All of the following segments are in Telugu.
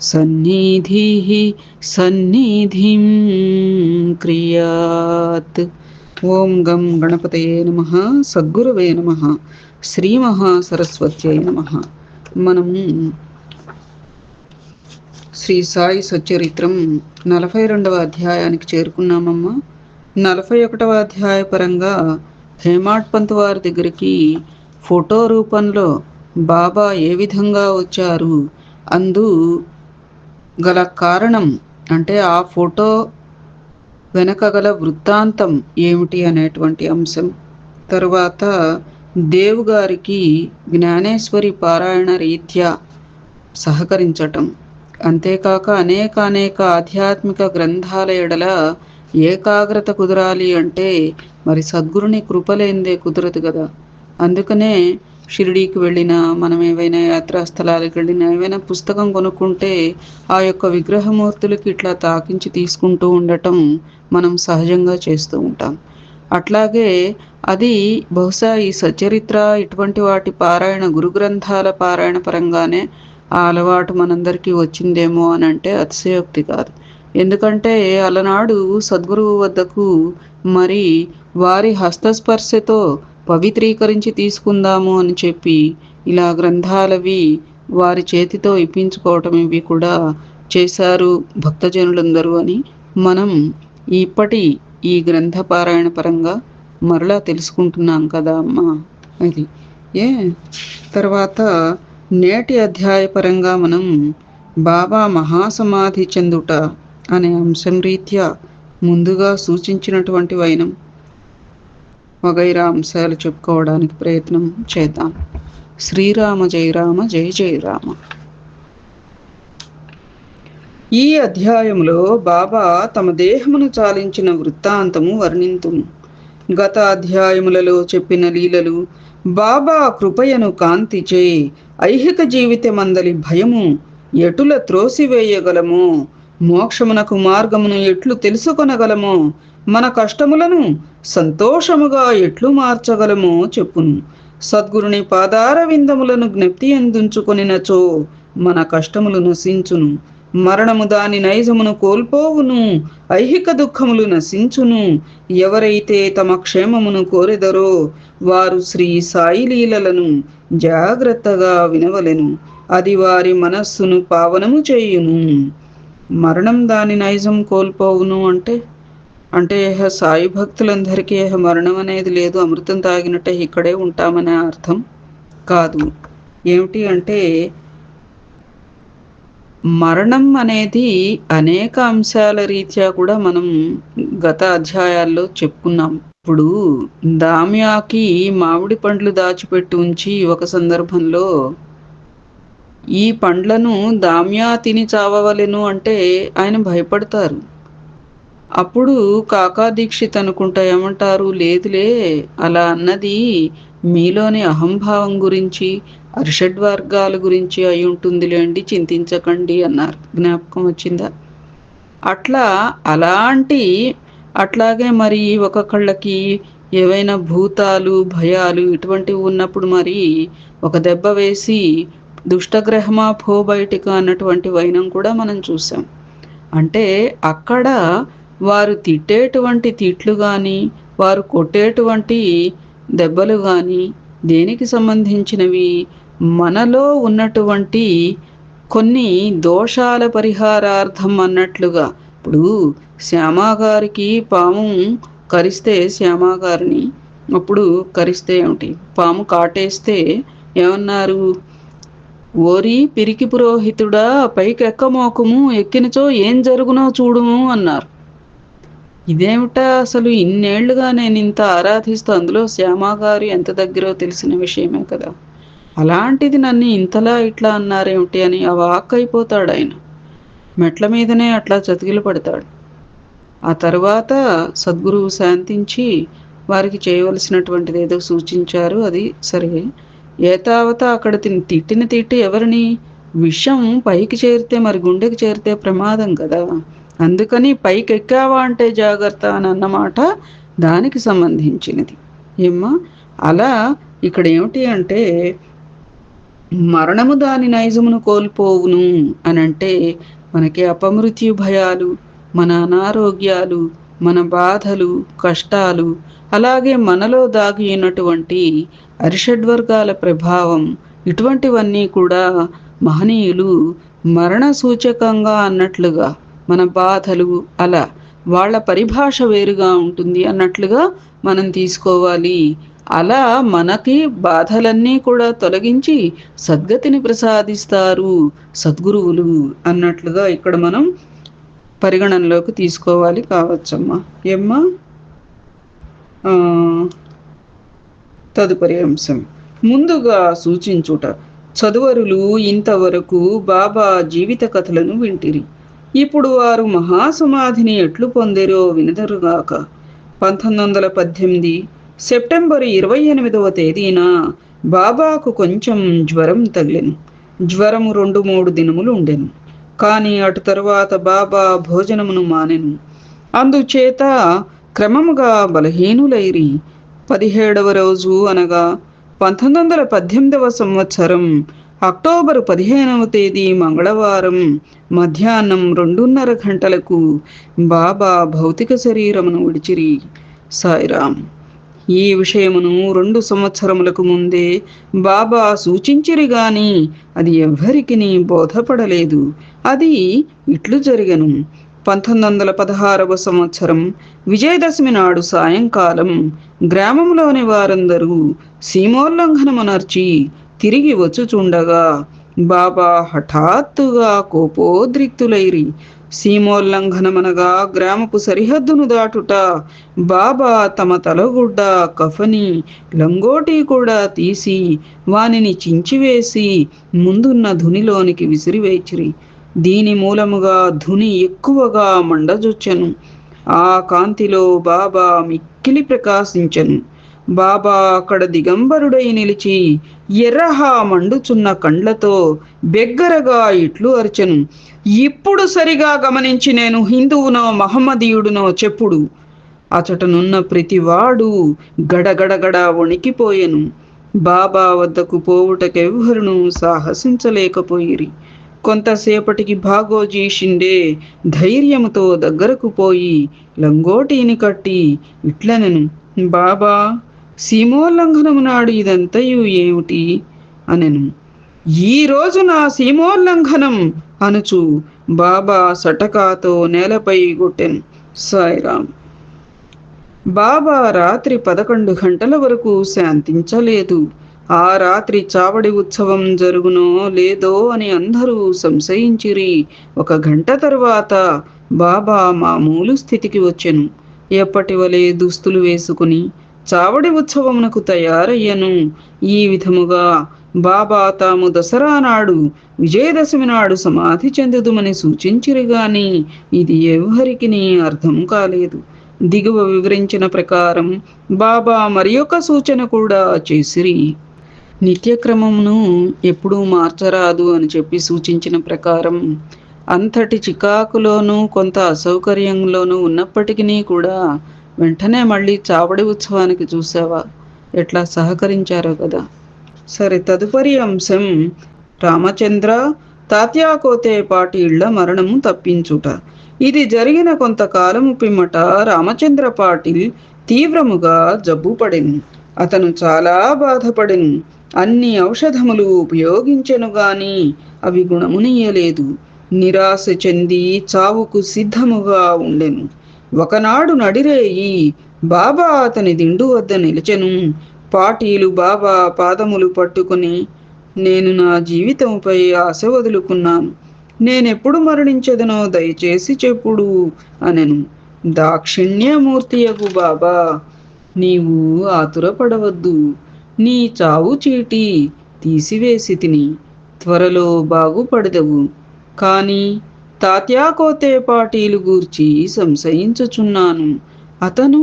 సన్నిధిः సన్నిధిం క్రియాత్. ఓం గం గణపతయే నమ సద్గురవే నమ శ్రీ మహాసరస్వత్యై నమ. మనము శ్రీ సాయి సచరిత్రం నలభై రెండవ అధ్యాయానికి చేరుకున్నామమ్మా. నలభై ఒకటవ అధ్యాయ పరంగా హేమాట్ పంత్ వారి దగ్గరికి ఫోటో రూపంలో బాబా ఏ విధంగా వచ్చారు అందు గల కారణం అంటే ఆ ఫోటో వెనక గల వృత్తాంతం ఏమిటి అనేటువంటి అంశం. తరువాత దేవు గారికి జ్ఞానేశ్వరి పారాయణ రీత్యా సహకరించటం. అంతేకాక అనేక అనేక ఆధ్యాత్మిక గ్రంథాల ఎడల ఏకాగ్రత కుదరాలి అంటే మరి సద్గురుని కృపలేందే కుదరదు కదా. అందుకనే షిరిడీకి వెళ్ళినా మనం ఏవైనా యాత్రా స్థలాలకు వెళ్ళినా ఏవైనా పుస్తకం కొనుక్కుంటే ఆ యొక్క విగ్రహమూర్తులకి ఇట్లా తాకించి తీసుకుంటూ ఉండటం మనం సహజంగా చేస్తూ ఉంటాం. అట్లాగే అది బహుశా ఈ సచరిత్ర ఇటువంటి వాటి పారాయణ గురు గ్రంథాల పారాయణ పరంగానే ఆ అలవాటు మనందరికీ వచ్చిందేమో అని అంటే అతిశయోక్తి కాదు. ఎందుకంటే అలనాడు సద్గురువు వద్దకు మరి వారి హస్తస్పర్శతో పవిత్రీకరించి తీసుకుందాము అని చెప్పి ఇలా గ్రంథాలవి వారి చేతితో ఇప్పించుకోవటం ఇవి కూడా చేశారు భక్తజనులందరూ అని మనం ఇప్పటి ఈ గ్రంథ పారాయణ పరంగా మరలా తెలుసుకుంటున్నాం కదా అమ్మా అది. ఏ? తర్వాత నేటి అధ్యాయ పరంగా మనం బాబా మహాసమాధి చెందుట అనే అంశం రీత్యా ముందుగా సూచించినటువంటి వైనం. వగైరా అంశాలు చెప్పుకోవడానికి ప్రయత్నం చేద్దాం. శ్రీరామ జయ రామ జయ జయ రామ. ఈ అధ్యాయంలో బాబా తమ దేహమును చాలించిన వృత్తాంతము వర్ణింతుము గత అధ్యాయములలో చెప్పిన లీలలు బాబా కృపయను కాంతిచే ఐహిక జీవితమందలి భయము ఎటుల త్రోసివేయగలము? మోక్షమునకు మార్గమును ఎట్లు తెలుసుకొనగలమో? మన కష్టములను సంతోషముగా ఎట్లు మార్చగలమో చెప్పును. సద్గురుని పాదార విందములను జ్ఞప్తి ఎందుంచుకొనినచో మన కష్టములు నశించును. మరణము దాని నైజమును కోల్పోవును. ఐహిక దుఃఖములు నశించును. ఎవరైతే తమ క్షేమమును కోరెదరో వారు శ్రీ సాయి లీలలను జాగ్రత్తగా వినవలెను. అది వారి మనస్సును పావనము చేయును. మరణం దాని నైజం కోల్పోవును అంటే అంటే ఏహ సాయి భక్తులందరికీ ఏహ మరణం అనేది లేదు అమృతం తాగినట్టే ఇక్కడే ఉంటామనే అర్థం కాదు. ఏమిటి అంటే మరణం అనేది అనేక అంశాల రీత్యా కూడా మనం గత అధ్యాయాల్లో చెప్పుకున్నాం. ఇప్పుడు దామ్యాకి మామిడి పండ్లు దాచిపెట్టి ఉంచి ఒక సందర్భంలో ఈ పండ్లను దామ్యా తిని చావవలెను అంటే ఆయన భయపడతారు. అప్పుడు కాకా దీక్షిత్ అనుకుంటా ఏమంటారు లేదులే అలా అన్నది మీలోని అహంభావం గురించి అరిషడ్ వర్గాల గురించి అయి ఉంటుందిలేండి చింతించకండి అన్నారు. జ్ఞాపకం వచ్చిందా? అట్లా అలాంటి అట్లాగే మరి ఒక్కొక్కళ్ళకి ఏవైనా భూతాలు భయాలు ఇటువంటివి ఉన్నప్పుడు మరి ఒక దెబ్బ వేసి దుష్టగ్రహమా పో అన్నటువంటి వైనం కూడా మనం చూసాం. అంటే అక్కడ వారు తిట్టేటువంటి తిట్లు కానీ వారు కొట్టేటువంటి దెబ్బలు కానీ దేనికి సంబంధించినవి? మనలో ఉన్నటువంటి కొన్ని దోషాల పరిహారార్థం అన్నట్లుగా. ఇప్పుడు శ్యామాగారికి పాము కరిస్తే శ్యామాగారిని అప్పుడు కరిస్తే ఏమిటి? పాము కాటేస్తే ఏమన్నారు? ఓరి పిరికి పురోహితుడా పైకెక్కమోకము ఎక్కినచో ఏం జరుగునో చూడుము అన్నారు. ఇదేమిటా అసలు ఇన్నేళ్ళుగా నేను ఇంత ఆరాధిస్తూ అందులో శ్యామాగారు ఎంత దగ్గరో తెలిసిన విషయమే కదా. అలాంటిది నన్ను ఇంతలా ఇట్లా అన్నారేమిటి అని ఆ ఆయన. మెట్ల మీదనే అట్లా చతికిలు పడతాడు. ఆ తర్వాత సద్గురువు శాంతించి వారికి చేయవలసినటువంటిది ఏదో సూచించారు అది సరే. ఏతావత అక్కడ తిని తిట్టిన తిట్టి ఎవరిని? విషం పైకి చేరితే మరి గుండెకి చేరితే ప్రమాదం కదా. అందుకని పైకి ఎక్కావా అంటే జాగ్రత్త అని అన్నమాట దానికి సంబంధించినది. ఏమ్మా? అలా ఇక్కడ ఏమిటి అంటే మరణము దాని నైజమును కోల్పోవును అని అంటే మనకి అపమృత్యు భయాలు మన అనారోగ్యాలు మన బాధలు కష్టాలు అలాగే మనలో దాగి ఉన్నటువంటి అరిషడ్వర్గాల ప్రభావం ఇటువంటివన్నీ కూడా మహనీయులు మరణ సూచకంగా అన్నట్లుగా మన బాధలు అలా వాళ్ళ పరిభాష వేరుగా ఉంటుంది అన్నట్లుగా మనం తీసుకోవాలి. అలా మనకి బాధలన్నీ కూడా తొలగించి సద్గతిని ప్రసాదిస్తారు సద్గురువులు అన్నట్లుగా ఇక్కడ మనం పరిగణనలోకి తీసుకోవాలి కావచ్చమ్మా. ఏమ్మా? తదుపరి అంశం. ముందుగా సూచించుట. చదువరులు ఇంతవరకు బాబా జీవిత కథలను వింటిరి. ఇప్పుడు వారు మహాసమాధిని ఎట్లు పొందిరో వినదరుగాక. పంతొమ్మిది వందల పద్దెనిమిది సెప్టెంబర్ ఇరవై ఎనిమిదవ తేదీన బాబాకు కొంచెం జ్వరం తగిలెను. జ్వరము రెండు మూడు దినములు ఉండెను. కానీ అటు తరువాత బాబా భోజనమును మానెను. అందుచేత క్రమముగా బలహీనులైరి. పదిహేడవ రోజు అనగా పంతొమ్మిది వందల పద్దెనిమిదవ సంవత్సరం అక్టోబరు పదిహేనవ తేదీ మంగళవారం మధ్యాహ్నం రెండున్నర గంటలకు బాబా భౌతిక శరీరమును విడిచిరి. సాయిరామ్ ఈ విషయమును రెండు సంవత్సరములకు ముందే బాబా సూచించిరి గాని అది ఎవ్వరికీ బోధపడలేదు. అది ఇట్లు జరిగను. పంతొమ్మిది వందల పదహారవ సంవత్సరం విజయదశమి నాడు సాయంకాలం గ్రామంలోని వారందరూ సీమోల్లంఘనమునర్చి తిరిగి వచ్చుచుండగా బాబా హఠాత్తుగా కోపోద్రిక్తులైరి. సీమోల్లంఘనమనగా గ్రామపు సరిహద్దును దాటుట. బాబా తమ తలగుడ్డ కఫని లంగోటి కూడా తీసి వానిని చించివేసి ముందున్న ధునిలోనికి విసిరివేచిరి. దీని మూలముగా ధుని ఎక్కువగా మండజొచ్చెను. ఆ కాంతిలో బాబా మిక్కిలి ప్రకాశించెను. బాబా అక్కడ దిగంబరుడై నిలిచి ఎర్రహా మండుచున్న కండ్లతో బెగ్గరగా ఇట్లు అరిచను. ఇప్పుడు సరిగా గమనించి నేను హిందువునో మహమ్మదీయుడునో చెప్పుడు. అచటనున్న ప్రతివాడు గడగడగడ వణికిపోయెను. బాబా వద్దకు పోవుటకెవ్వరును సాహసించలేకపోయిరి. కొంతసేపటికి భాగోజీ షిండే ధైర్యముతో దగ్గరకు పోయి లంగోటీని కట్టి ఇట్లనెను. బాబా సీమోల్లంఘనము నాడు ఇదంతయు ఏమిటి అనెను. ఈ రోజు నా సీమోల్లంఘనం అనుచు బాబా సటకాతో నేలపై కొట్టెను సాయిరామ్. బాబా రాత్రి పదకొండు గంటల వరకు శాంతించలేదు. ఆ రాత్రి చావడి ఉత్సవం జరుగునో లేదో అని అందరూ సంశయించిరి. ఒక గంట తరువాత బాబా మామూలు స్థితికి వచ్చెను. ఎప్పటి వలె దుస్తులు వేసుకుని చావడి ఉత్సవమునకు తయారయ్యను. ఈ విధముగా బాబా తాము దసరా నాడు విజయదశమి నాడు సమాధి చెందుదుమని సూచించిరి గాని ఇది ఎవరికి అర్థం కాలేదు. దిగువ వివరించిన ప్రకారం బాబా మరి ఒక సూచన కూడా చేసిరి. నిత్యక్రమమును ఎప్పుడూ మార్చరాదు అని చెప్పి సూచించిన ప్రకారం అంతటి చికాకులోనూ కొంత అసౌకర్యంలోనూ ఉన్నప్పటికీ కూడా వెంటనే మళ్ళీ చావడి ఉత్సవానికి చూసావా? ఎట్లా సహకరించారో కదా. సరే తదుపరి అంశం రామచంద్ర తాత్యాకోతే పాటీళ్ళ మరణము తప్పించుట. ఇది జరిగిన కొంతకాలము పిమ్మట రామచంద్ర పాటిల్ తీవ్రముగా జబ్బు పడెను. అతను చాలా బాధపడెను. అన్ని ఔషధములు ఉపయోగించెను గాని అవి గుణమునియలేదు నిరాశ చెంది చావుకు సిద్ధముగా ఉండెను. ఒకనాడు నడిరేయి బాబా అతని దిండు వద్ద నిలిచెను. పాటీలు బాబా పాదములు పట్టుకుని నేను నా జీవితంపై ఆశ వదులుకున్నాను. నేనెప్పుడు మరణించదనో దయచేసి చెప్పుడు అనెను. దాక్షిణ్యమూర్తియగు బాబా నీవు ఆతురపడవద్దు. నీ చావు చీటి తీసివేసి తిని త్వరలో బాగుపడదవు. కానీ తాత్యాకోతే పాటీలు గూర్చి సంశయించుచున్నాను. అతను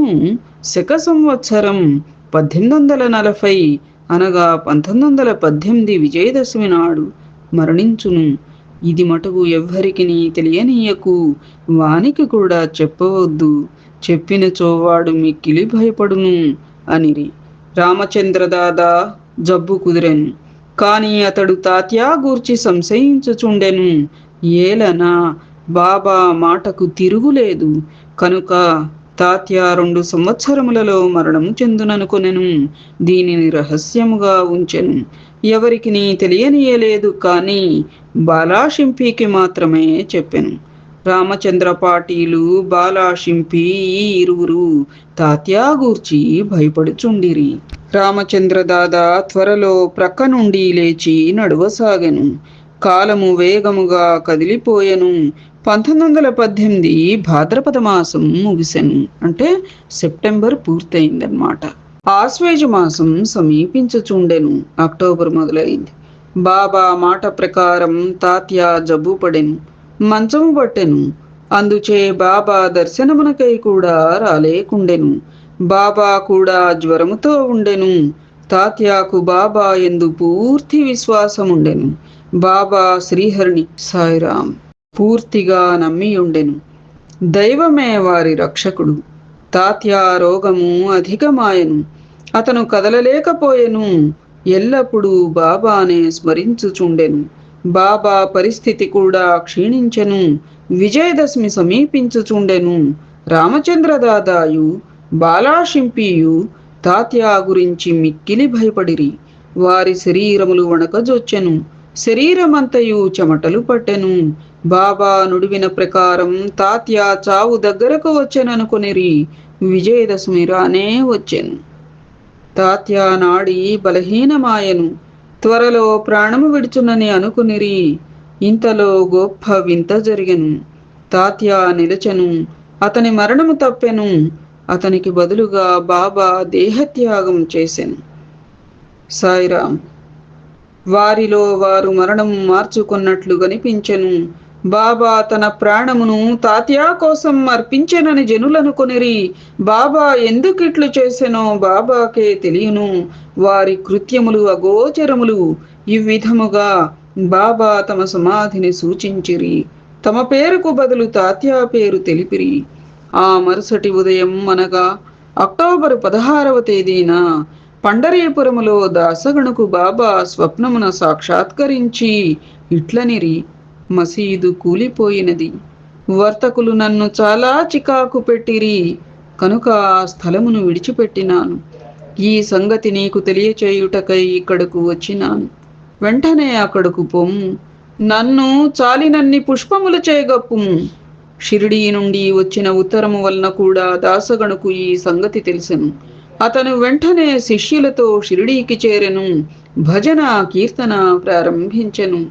శక సంవత్సరం పద్దెనిమిది వందల నలభై అనగా పంతొమ్మిది వందల పద్దెనిమిది విజయదశమి నాడు మరణించును. ఇది మటుకు ఎవ్వరికి తెలియనీయకు వానికి కూడా చెప్పవద్దు. చెప్పినచో వాడు మిక్కిలి భయపడును అనిరి. రామచంద్రదాదా జబ్బు కుదిరెను. కాని అతడు తాత్యా గూర్చి సంశయించుచుండెను. ఏలనా? బాబా మాటకు తిరుగులేదు. కనుక తాత్య రెండు సంవత్సరములలో మరణము చెందుననుకొనెను. దీనిని రహస్యముగా ఉంచెను. ఎవరికి తెలియనియలేదు కానీ బాలాషింపికి మాత్రమే చెప్పెను. రామచంద్ర పాటీలు బాలాషింపి ఈ ఇరువురు తాత్యా గూర్చి భయపడుచుండిరి. రామచంద్ర దాదా త్వరలో ప్రక్క నుండి లేచి నడువసాగెను. కాలము వేగముగా కదిలిపోయెను. పంతొమ్మిది వందల పద్దెనిమిది భాద్రపద మాసం ముగిసెను. అంటే సెప్టెంబర్ పూర్తయిందన్నమాట. ఆశ్వేజ మాసం సమీపించుచుండెను. అక్టోబర్ మొదలైంది. బాబా మాట ప్రకారం తాత్య జబ్బు పడెను మంచము పట్టెను. అందుచే బాబా దర్శనమునకై కూడా రాలేకుండెను. బాబా కూడా జ్వరముతో ఉండెను. తాత్యాకు బాబా ఎందు పూర్తి విశ్వాసం ఉండెను బాబా శ్రీహరిని సాయిరాం పూర్తిగా నమ్మి ఉండెను దైవమే వారి రక్షకుడు. తాత్యా రోగము అధికమాయను. అతను కదలలేకపోయెను. ఎల్లప్పుడూ బాబానే స్మరించుచుండెను. బాబా పరిస్థితి కూడా క్షీణించెను. విజయదశమి సమీపించుచుండెను. రామచంద్రదాదాయు బాలాషింపియు తాత్యా గురించి మిక్కిలి భయపడిరి. వారి శరీరములు వణకజొచ్చెను. శరీరమంతయు చెమటలు పట్టెను. బాబా నుడివిన ప్రకారం తాత్య చావు దగ్గరకు వచ్చెననుకొనిరి. విజయదశమి రానే వచ్చెను. తాత్య నాడి బలహీనమాయను. త్వరలో ప్రాణము విడుచునని అనుకునిరి. ఇంతలో గొప్ప వింత జరిగెను. తాత్య నిలచెను. అతని మరణము తప్పెను. అతనికి బదులుగా బాబా దేహత్యాగం చేసెను. సాయిరామ్ వారిలో వారు మరణం మార్చుకున్నట్లు కనిపించెను. బాబా తన ప్రాణమును తాత్యా కోసం అర్పించెనని జనులను కొనిరి. బాబా ఎందుకిట్లు చేసెనో బాబాకే తెలియను. వారి కృత్యములు అగోచరములు ఈ విధముగా బాబా తమ సమాధిని సూచించిరి. తమ పేరుకు బదులు తాత్యా పేరు తెలిపిరి. ఆ మరుసటి ఉదయం అనగా అక్టోబర్ పదహారవ తేదీన పండరీపురములో దాసగణకు బాబా స్వప్నమున సాక్షాత్కరించి ఇట్లనిరి మసీదు కూలిపోయినది. వర్తకులు నన్ను చాలా చికాకు పెట్టిరి కనుక ఆ స్థలమును విడిచిపెట్టినాను. ఈ సంగతి నీకు తెలియచేయుటకై ఇక్కడకు వచ్చినాను. వెంటనే అక్కడకు పొమ్ము నన్ను చాలినన్ని పుష్పములు చేయగప్పుము. షిరిడీ నుండి వచ్చిన ఉత్తరము వలన కూడా దాసగణకు ఈ సంగతి తెలిసెను. అతను వెంటనే శిష్యులతో షిరిడీకి చేరెను. భజన కీర్తన ప్రారంభించెను.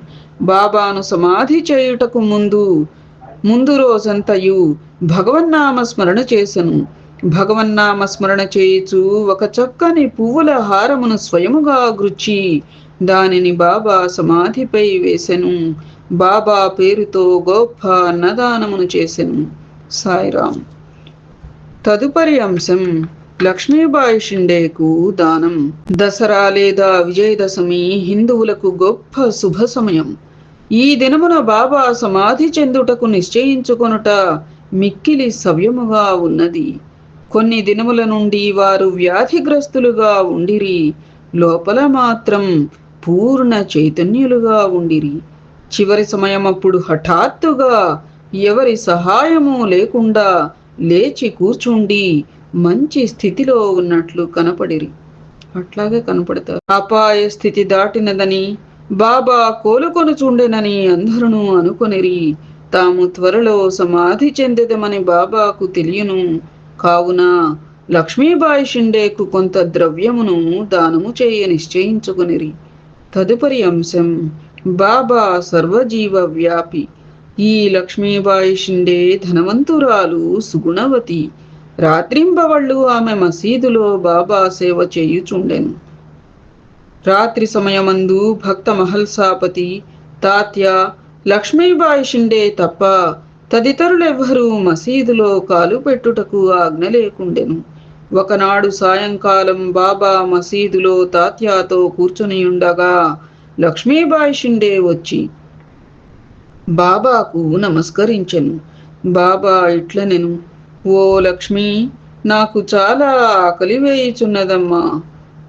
బాబాను సమాధి చేయుటకు ముందు ముందు రోజంతయు భగవన్నామ స్మరణ చేసెను. భగవన్నామ స్మరణ చేయుచు ఒక చక్కని పువ్వుల హారమును స్వయముగా గృచ్చి దానిని బాబా సమాధిపై వేసెను. బాబా పేరుతో గొప్ప అన్నదానమును చేసెను. సాయిరాం. తదుపరి అంశం లక్ష్మీబాయి షిండేకు దానం దసరా లేదా విజయదశమి హిందువులకు గొప్ప శుభ సమయం. ఈ దినమున బాబా సమాధి చెందుటకు నిశ్చయించుకొనుట మిక్కిలి సవ్యముగా ఉన్నది. కొన్ని దినముల నుండి వారు వ్యాధిగ్రస్తులుగా ఉండిరి. లోపల మాత్రం పూర్ణ చైతన్యులుగా ఉండిరి. చివరి సమయం అప్పుడు హఠాత్తుగా ఎవరి సహాయము లేకుండా లేచి కూర్చుండి మంచి స్థితిలో ఉన్నట్లు కనపడిరి. అట్లాగే కనపడతారు. అపాయ స్థితి దాటినదని బాబా కోలుకొని చూడెనని అందరును అనుకొనిరి. తాము త్వరలో సమాధి చెందదమని బాబాకు తెలియను. కావున లక్ష్మీబాయి షిండేకు కొంత ద్రవ్యమును దానము చేయ నిశ్చయించుకునిరి. తదుపరి అంశం బాబా సర్వజీవ వ్యాపి. ఈ లక్ష్మీబాయి షిండే ధనవంతురాలు సుగుణవతి. రాత్రింబవళ్ళు ఆమె మసీదులో బాబా సేవ చేయుచుండెను. రాత్రి సమయమందు భక్త మహల్సాపతి తాత్య లక్ష్మీబాయి షిండే తప్ప తదితరులెవ్వరూ మసీదులో కాలు పెట్టుటకు ఆజ్ఞ లేకుండెను. ఒకనాడు సాయంకాలం బాబా మసీదులో తాత్యాతో కూర్చునియుండగా లక్ష్మీబాయి షిండే వచ్చి బాబాకు నమస్కరించెను. బాబా ఇట్లనెను. ఓ లక్ష్మి నాకు చాలా ఆకలి వేయుచున్నదమ్మా.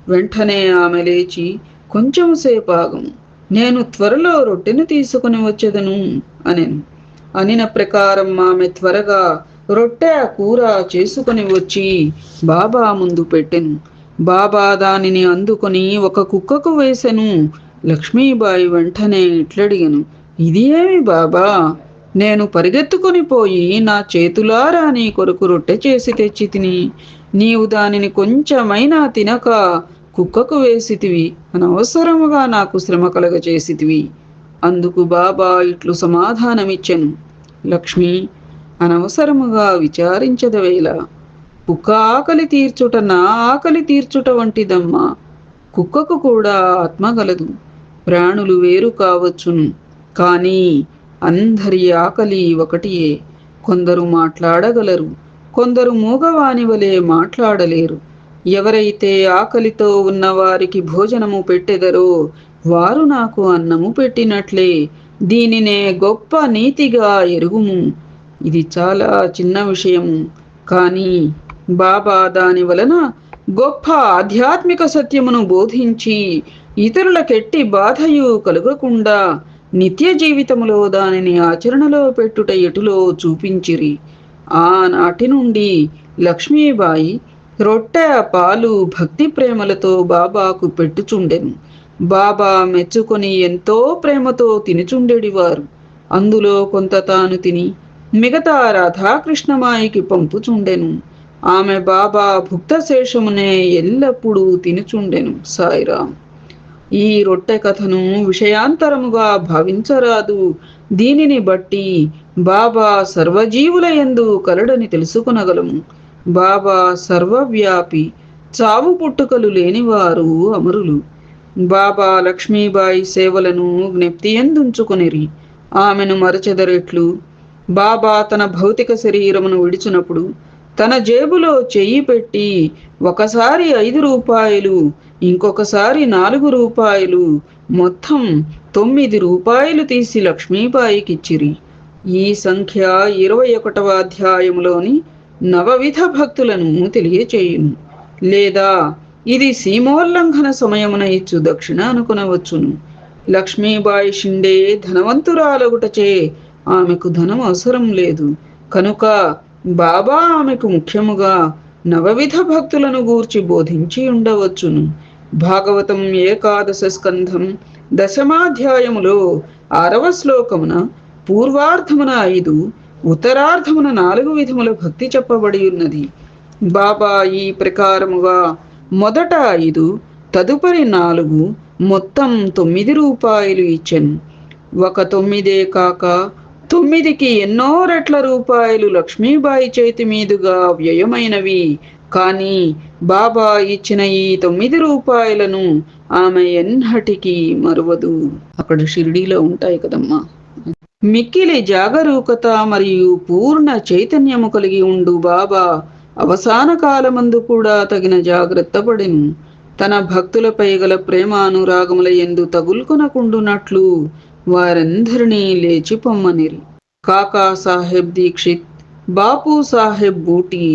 వెంటనే ఆమె లేచి కొంచెం సేపాగము. నేను త్వరలో రొట్టెను తీసుకుని వచ్చేదను అనెను. అనిన ప్రకారం ఆమె త్వరగా రొట్టె కూర చేసుకుని వచ్చి బాబా ముందు పెట్టెను. బాబా దానిని అందుకొని ఒక కుక్కకు వేసెను. లక్ష్మీబాయి వెంటనే ఇట్లడిగను ఇది ఏమి బాబా? నేను పరిగెత్తుకొని పోయి నా చేతులారా నీ కొరకు రొట్టె చేసి తెచ్చి తిని నీవు దానిని కొంచెమైనా తినక కుక్కకు వేసితివి అనవసరముగా నాకు శ్రమ కలగ చేసితివి అందుకు బాబా ఇట్లు సమాధానమిచ్చెను. లక్ష్మి అనవసరముగా విచారించదవేళ కుక్క ఆకలి తీర్చుట నా ఆకలి తీర్చుట వంటిదమ్మా. కుక్కకు కూడా ఆత్మ గలదు. ప్రాణులు వేరు కావచ్చును. కానీ అందరి ఆకలి ఒకటియే. కొందరు మాట్లాడగలరు కొందరు మూగవాని వలె మాట్లాడలేరు. ఎవరైతే ఆకలితో ఉన్న వారికి భోజనము పెట్టెదరో వారు నాకు అన్నము పెట్టినట్లే. దీనినే గొప్ప నీతిగా ఎరుగుము. ఇది చాలా చిన్న విషయము. కానీ బాబా దాని వలన గొప్ప ఆధ్యాత్మిక సత్యమును బోధించి ఇతరులకెట్టి బాధయు కలుగకుండా నిత్య జీవితములో దానిని ఆచరణలో పెట్టుట ఎటులో చూపించిరి? ఆనాటి నుండి లక్ష్మీబాయి రొట్టె పాలు భక్తి ప్రేమలతో బాబాకు పెట్టుచుండెను. బాబా మెచ్చుకొని ఎంతో ప్రేమతో తినుచుండెడివారు. అందులో కొంత తాను తిని మిగతా రాధాకృష్ణమాయికి పంపుచుండెను. ఆమె బాబా భుక్త శేషమునే ఎల్లప్పుడూ తినుచుండెను సాయిరాం. ఈ రొట్టె కథను విషయాంతరముగా భావించరాదు. దీనిని బట్టి బాబా సర్వజీవుల ఎందు కలడని తెలుసుకొనగలము. బాబా సర్వవ్యాపి చావు పుట్టుకలు లేనివారు అమరులు. బాబా లక్ష్మీబాయి సేవలను జ్ఞప్తి ఎందుంచుకొనిరి ఆమెను మరచెదరెట్లు. బాబా తన భౌతిక శరీరమును విడిచినప్పుడు తన జేబులో చెయ్యి పెట్టి ఒకసారి ఐదు రూపాయలు ఇంకొకసారి నాలుగు రూపాయలు మొత్తం తొమ్మిది రూపాయలు తీసి లక్ష్మీబాయికిచ్చిరి. ఈ సంఖ్య ఇరవై ఒకటవ అధ్యాయంలోని నవవిధ భక్తులను తెలియచేయును. లేదా ఇది సీమోల్లంఘన సమయమున ఇచ్చు దక్షిణ అనుకునవచ్చును. లక్ష్మీబాయి షిండే ధనవంతురాలగుటచే ఆమెకు ధనం అవసరం లేదు. కనుక బాబా ఆమెకు ముఖ్యముగా నవవిధ భక్తులను గూర్చి బోధించి ఉండవచ్చును. భాగవతం ఏకాదశ స్కంధం దశమాధ్యాయములో ఆరవ శ్లోకమున పూర్వార్ధమున ఐదు ఉత్తరార్ధమున నాలుగు విధముల భక్తి చెప్పబడి ఉన్నది. బాబా ఈ ప్రకారముగా మొదట ఐదు తదుపరి నాలుగు మొత్తం తొమ్మిది రూపాయలు ఇచ్చెను. ఒక తొమ్మిదే కాక తొమ్మిదికి ఎన్నో రెట్ల రూపాయలు లక్ష్మీబాయి చేతి మీదుగా వ్యయమైనవి కానీ బాబా ఇచ్చిన ఈ తొమ్మిది రూపాయలను ఆమె ఎన్నటికీ మరువదు. అక్కడ షిరిడీలో ఉంటాయి కదమ్మా. మిక్కిలి జాగరూకత మరియు పూర్ణ చైతన్యము కలిగి ఉండు బాబా. అవసాన కాలమందు కూడా తగిన జాగ్రత్త పడెను తన భక్తులపై గల ప్రేమానురాగముల ఎందు తగులుకొనకుండునట్లు వారందరినీ లేచి పొమ్మనిరి. కాకా సాహెబ్ దీక్షిత్ బాపు సాహెబ్ బూటి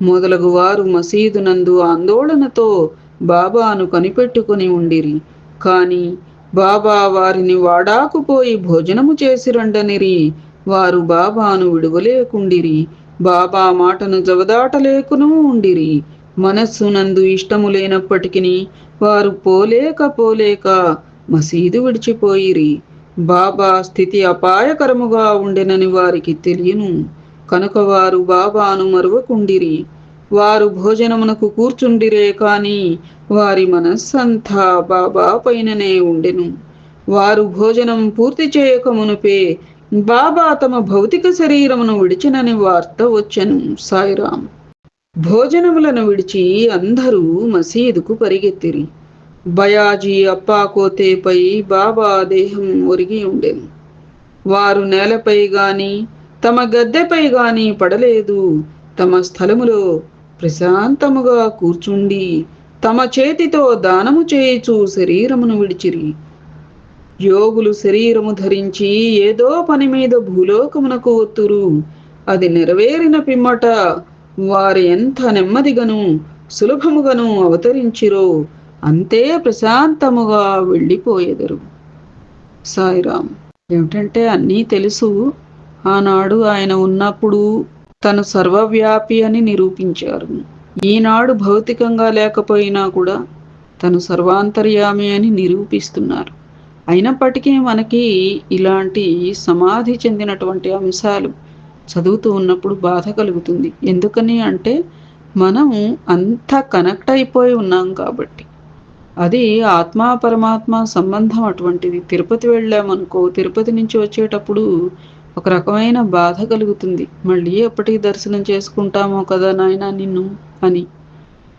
మొదలగు వారు మసీదు నందు ఆందోళనతో బాబాను కనిపెట్టుకుని ఉండిరి. కాని బాబా వారిని వాడాకుపోయి భోజనము చేసిరండనిరి వారు బాబాను విడువలేకుండిరి. బాబా మాటను జవదాటలేకును ఉండిరి. మనస్సునందు ఇష్టము లేనప్పటికీ వారు పోలేక పోలేక మసీదు విడిచిపోయిరి. బాబా స్థితి అపాయకరముగా ఉండెనని వారికి తెలియను. కనుక వారు బాబాను మరువకుండిరి. వారు భోజనమునకు కూర్చుండిరే కాని వారి మనస్సంతా బాబా పైననే ఉండెను. వారు భోజనం పూర్తి చేయక మునుపే బాబా తమ భౌతిక శరీరమును విడిచినని వార్త వచ్చెను సాయిరాం. భోజనములను విడిచి అందరూ మసీదుకు పరిగెత్తిరి. బయాజీ అప్పాకోతేపై బాబా దేహం ఒరిగి ఉండెను. వారు నేలపై గాని తమ గద్దెపై గాని పడలేదు. తమ స్థలములో ప్రశాంతముగా కూర్చుండి తమ చేతితో దానము చేయుచు శరీరమును విడిచిరి. యోగులు శరీరము ధరించి ఏదో పని మీద భూలోకమునకు ఒత్తురు. అది నెరవేరిన పిమ్మట వారు ఎంత నెమ్మదిగను సులభముగను అవతరించిరో అంతే ప్రశాంతముగా వెళ్ళిపోయేదరు. సాయిరామ్ ఏమిటంటే అన్నీ తెలుసు. ఆనాడు ఆయన ఉన్నప్పుడు తను సర్వవ్యాపి అని నిరూపించారు. ఈనాడు భౌతికంగా లేకపోయినా కూడా తను సర్వాంతర్యామి అని నిరూపిస్తున్నారు. అయినప్పటికీ మనకి ఇలాంటి సమాధి చెందినటువంటి అంశాలు చదువుతూ ఉన్నప్పుడు బాధ కలుగుతుంది. ఎందుకని అంటే మనం అంత కనెక్ట్ అయిపోయి ఉన్నాం కాబట్టి. అది ఆత్మ పరమాత్మ సంబంధం అటువంటిది. తిరుపతి వెళ్ళామనుకో తిరుపతి నుంచి వచ్చేటప్పుడు ఒక రకమైన బాధ కలుగుతుంది. మళ్ళీ ఎప్పటికి దర్శనం చేసుకుంటామో కదా నాయన నిన్ను? అని.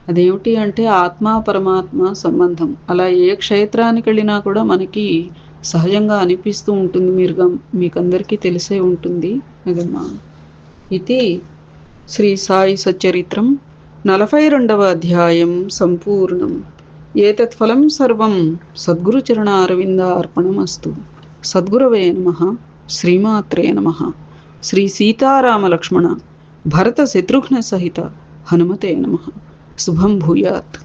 అదేమిటి అంటే ఆత్మ పరమాత్మ సంబంధం. అలా ఏ క్షేత్రానికి వెళ్ళినా కూడా మనకి సహజంగా అనిపిస్తూ ఉంటుంది మీరు మీకందరికీ తెలిసే ఉంటుంది. అదమ్మా. ఇది శ్రీ సాయి సచ్చరిత్రం నలభై రెండవ అధ్యాయం సంపూర్ణం. ఏతత్ ఫలం సర్వం సద్గురుచరణ అరవింద అర్పణమస్తు సద్గురవే నమ. శ్రీమాత్రే నమ శ్రీ సీతారామ లక్ష్మణ భరత శత్రుఘ్న సహిత హనుమతే నమ శుభం భూయాత్